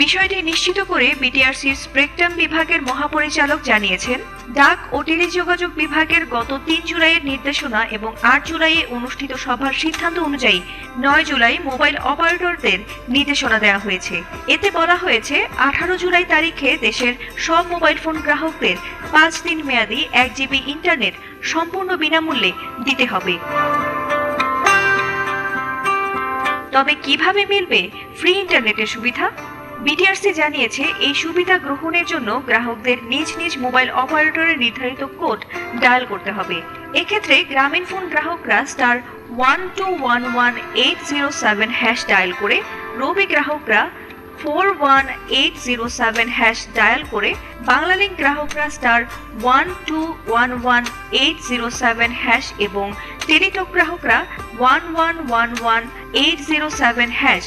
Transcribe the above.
বিষয়টি নিশ্চিত করে বিটিআরসির স্পেকট্রাম বিভাগের মহাপরিচালক জানিয়েছেন, ডাক ও টেলিযোগাযোগ বিভাগের গত তিন জুলাইয়ের নির্দেশনা এবং আট জুলাইয়ে অনুষ্ঠিত সভার সিদ্ধান্ত অনুযায়ী নয় জুলাই মোবাইল অপারেটরদের নির্দেশনা দেওয়া হয়েছে। এতে বলা হয়েছে, আঠারো জুলাই তারিখে দেশের সব মোবাইল ফোন গ্রাহকদের পাঁচ দিন মেয়াদি এক জিবি ইন্টারনেট সম্পূর্ণ বিনামূল্যে দিতে হবে। তবে কীভাবে মিলবে ফ্রি ইন্টারনেটের সুবিধা? বিটিআরসি জানিয়েছে, এই সুবিধা গ্রহণের জন্য গ্রাহকদের নিজ নিজ মোবাইল অপারেটরের নির্ধারিত কোড ডায়াল করতে হবে। এক্ষেত্রে গ্রামীণ ফোন গ্রাহকরা star one two one one eight zero seven hash dial করে রবি গ্রাহকরা four one eight zero seven hash dial করে বাংলালিংক গ্রাহকরা star one two one one eight zero seven hash এবং টেলিটক গ্রাহকরা one one one one eight zero seven hash